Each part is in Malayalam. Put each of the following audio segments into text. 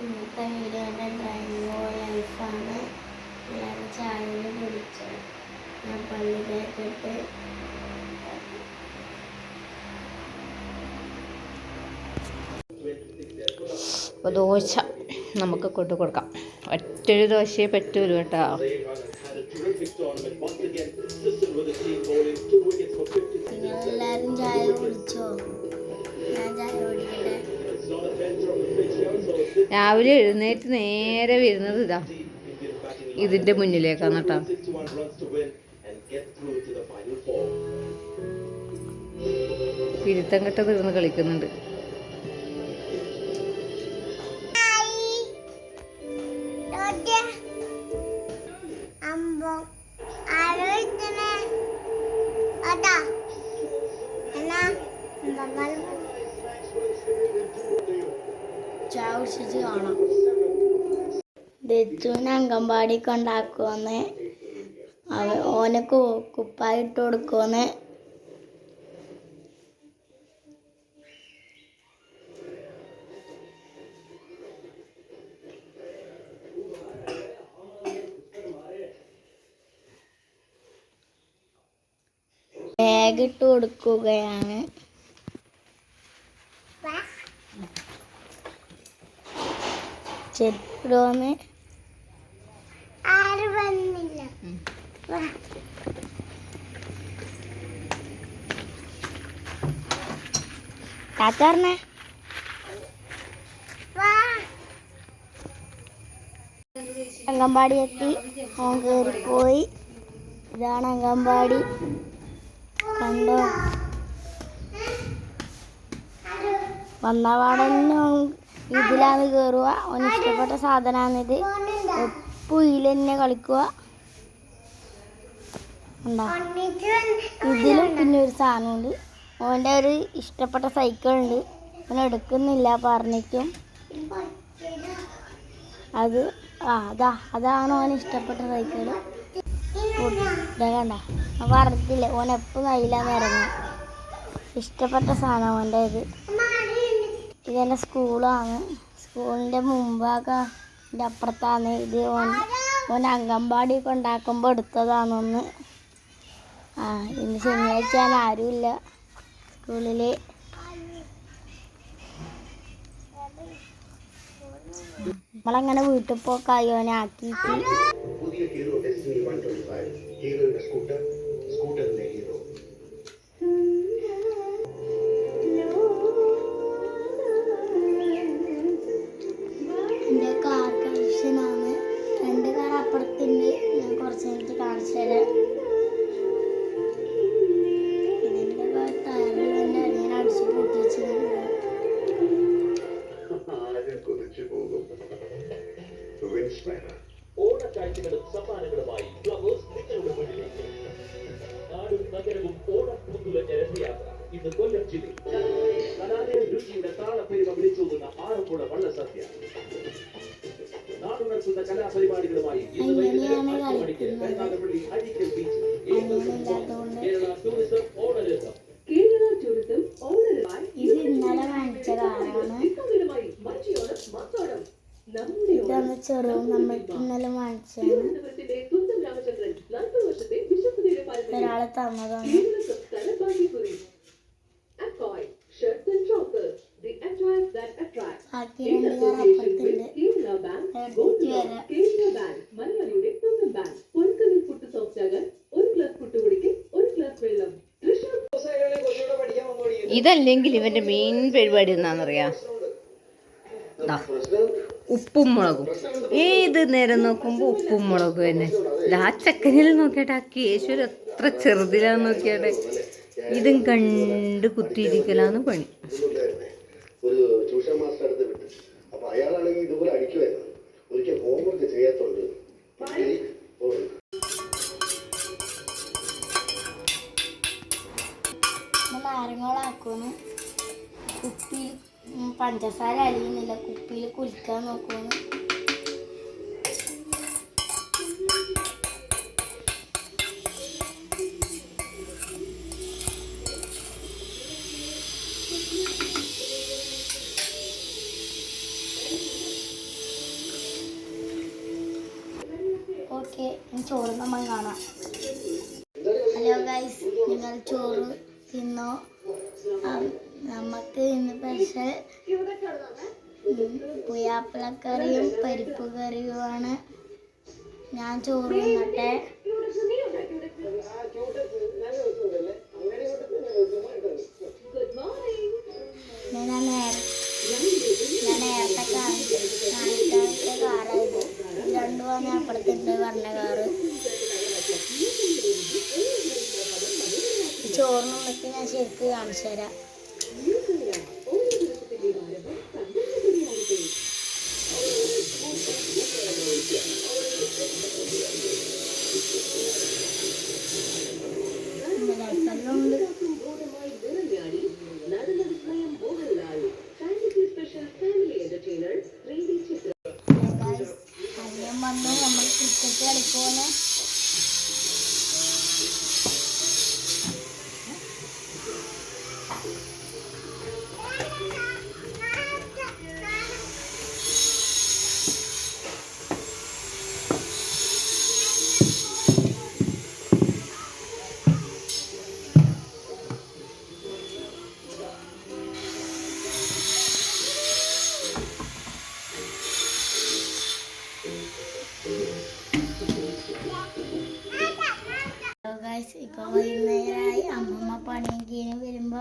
ഇന്നത്തെ വീഡിയോയുടെ ഡ്രൈവിംഗ് ലൈഫാണ് ഞാൻ ചായയിൽ കുടിച്ചത് ഞാൻ പള്ളി കേട്ടിട്ട് അപ്പോൾ ദോശ നമുക്ക് കൊണ്ടു കൊടുക്കാം. ഒറ്റൊരു ദോശയെ പറ്റൂല കേട്ടോ. നിങ്ങളെല്ലാവരും ചായ കുടിച്ചോ? ഞാൻ ചായ കുടിക്കട്ടെ? രാവിലെ എഴുന്നേറ്റ് നേരെ വരുന്നത് ഇതാ. ഇതിന്റെ മുന്നിലേക്കാണ് കേട്ടോ. പിരുത്തം കെട്ടത് ഇരുന്ന് കളിക്കുന്നുണ്ട്. ദച്ചുവിനെ അങ്കമ്പാടി കൊണ്ടാക്കുമെന്ന് അവ ഓനെ കുപ്പായിട്ട് കുപ്പായി ഇട്ട് കൊടുക്കുമെന്ന് ബാഗ് ഇട്ട് കൊടുക്കുകയാണ്. ചെരുപ്പിടുവന്ന് കാത്തറിനെ അംഗൻവാടി എത്തി. ഓൻ കയറിപ്പോയി ഇതാണ് അംഗൻവാടി. കണ്ടോ? വന്നപാടന്നെ ഇതിലാണ് കയറുക ഓന് ഇഷ്ടപ്പെട്ട സാധനമാണിത് എപ്പോഴും തന്നെ കളിക്കുക. ഉണ്ടോ? ഇതിലും പിന്നെ ഒരു സാധനമുണ്ട്. ഓന്റെ ഒരു ഇഷ്ടപ്പെട്ട സൈക്കിൾ ഉണ്ട് ഓൻ എടുക്കുന്നില്ല പറഞ്ഞിട്ടും. അത് ആ അതാ അതാണ് ഓൻ ഇഷ്ടപ്പെട്ട സൈക്കിൾ കണ്ട? ഞാൻ പറഞ്ഞിട്ടില്ലേ ഓൻ എപ്പോഴും കയ്യിലാന്ന് ഇറങ്ങി ഇഷ്ടപ്പെട്ട സാധനം ഓന്റെ ഇത്. ഇതെന്റെ സ്കൂളാണ്. സ്കൂളിന്റെ മുമ്പാകെ എന്റെ അപ്പുറത്താണ് ഇത് ഓൻ. ഓൻ അംഗൻവാടി കൊണ്ടാക്കുമ്പോൾ എടുത്തതാണെന്ന്. ആ ഇന്ന് ശനിയാഴ്ച ആരുമില്ല. സ്കൂളിൽ നമ്മളങ്ങനെ വീട്ടിൽ പോക്കായോനെ ആക്കിയിട്ട്. രഥയാത്ര ಕಲಾಲಯ കൊല്ലം ತಾಳ ಪರಿಮ ಬಿಡಿಸುವುದನ್ನ താളപ്പെരുമ വിളിച്ചോതുന്ന ആറന്മുള വള്ളസദ്യ. നാടുണർത്തുന്ന കലാപരിപാടികളുമായി ഇന്ന് വൈകുന്നേരം അഞ്ച് മണിക്ക്. കരുനാഗപ്പള്ളി അഴീക്കൽ ബീച്ച് കേരള ടൂറിസം ഓണരസം കേരള ടൂറിസം ഓണറുമായി ഇത് ഇന്നലെ വാങ്ങിച്ച കാറാണ് ഡിസ്കൗണ്ടുകളുമായി മഞ്ചിയോണം നമ്മുടെ ഓണം. ഇതൊന്ന് ഇന്നലെ വിശ്വസതയുടെ പാരമ്പര്യം. തന്നതാണ്. ബാക്കി രണ്ട് കാർ അപ്പുറത്തുണ്ട് എടുത്തിട്ട് വരാം ഇതല്ലെങ്കിൽ ഇവന്റെ മെയിൻ പരിപാടി എന്താണെന്നറിയാം? ഉപ്പും മുളകും. ഏത് നേരം നോക്കുമ്പോൾ ഉപ്പും മുളകും തന്നെ. ആ ചക്കനിൽ നോക്കിയാട്ടെ ആ കേശൂർ എത്ര ചെറുതിലാന്ന് നോക്കിയാട്ടെ. ഇതും കണ്ട് കുത്തിയിരിക്കലാന്ന് പണി. ഒരു ട്യൂഷൻ മാസ്റ്റർ അയാളാണെങ്കിൽ ഇതുപോലെ അടിക്കുമായിരുന്നു. ഒരിക്കൽ ഹോംവർക്ക് ചെയ്യാത്തോണ്ട്. നാരങ്ങളാക്കുന്നു കുപ്പിയിൽ പഞ്ചസാര അലിയുന്നില്ല കുപ്പിയിൽ കുലിക്കാൻ നോക്കുന്നു. ചോറ് നമ്മൾ കാണാം. ഹലോ ഗൈസ് നിങ്ങൾ ചോറ് തിന്നോ? നമുക്ക് ഇന്ന് സ്പെഷ്യൽ പുയാപ്പിളക്കറിയും പരിപ്പ് കറിയുമാണ് ഞാൻ ചോറ് തിന്നട്ടെ ഞാൻ നേരെ ഞാൻ നേരത്തെ കാണിച്ച കാണിക്കാത്ത കാറായത് വന്ന അപ്പുറത്തുണ്ട് പറഞ്ഞ കാറ്? ചോറിനുള്ളിൽ ഞാൻ ശരിക്ക് കാണിച്ചു തരാം. ക്രിക്കറ്റ്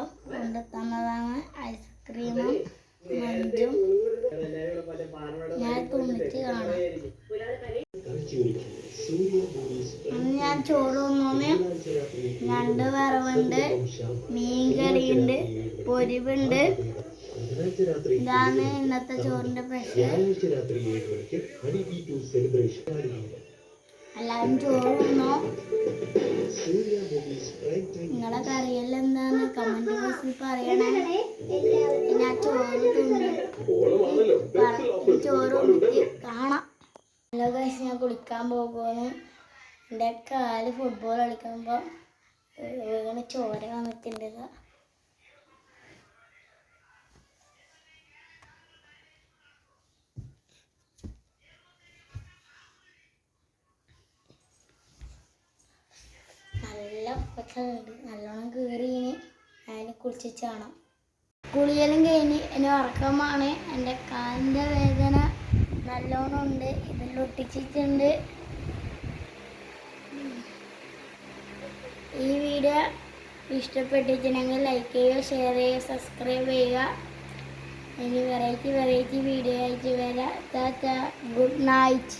കഴിഞ്ഞ് വരുമ്പോ തന്നതാണ് ഐസ്ക്രീമും മഞ്ചും ഞാൻ തുണിച്ച് കാണാം. അന്ന് ഞാൻ ചോറ് തിന്നോന്ന് രണ്ട് വറവുണ്ട് മീൻ കറിയുണ്ട് പൊരിവുണ്ട്. ഇതാണ് ഇന്നത്തെ ചോറിന്റെ സ്പെഷ്യൽ എല്ലാവരും ചോറ് തിന്നോ നിങ്ങളെ കറിയെല്ലാം കമന്റ് ബോക്സിൽ പറയണേ ഞാൻ ചോറ് തിന്നു കാണാം. ഹലോ ഗൈസ് ഞാൻ കുളിക്കാൻ പോകുന്നു. എന്റെ കാൽ ഫുട്ബോൾ കളിക്കുമ്പോൾ ചോര വന്നിട്ടുണ്ട് പൊട്ടുണ്ട് നല്ലോണം കീറിയിന്. അതിന് കുളിച്ചാണ് കുളിയലും കഴിഞ്ഞ് എന്നെ ഉറക്കമാണ്. എന്റെ കാലിന്റെ വേദന നല്ലോണം ഉണ്ട്. ഇതിൽ ഒട്ടിച്ചിട്ടുണ്ട്. ഈ വീഡിയോ ഇഷ്ടപ്പെട്ടിട്ടുണ്ടെങ്കിൽ ലൈക്ക് ചെയ്യുക ഷെയർ ചെയ്യുക സബ്സ്ക്രൈബ് ചെയ്യുക. ഇനി വെറൈറ്റി വെറൈറ്റി വീഡിയോ ആയിട്ട് വരാം. Good night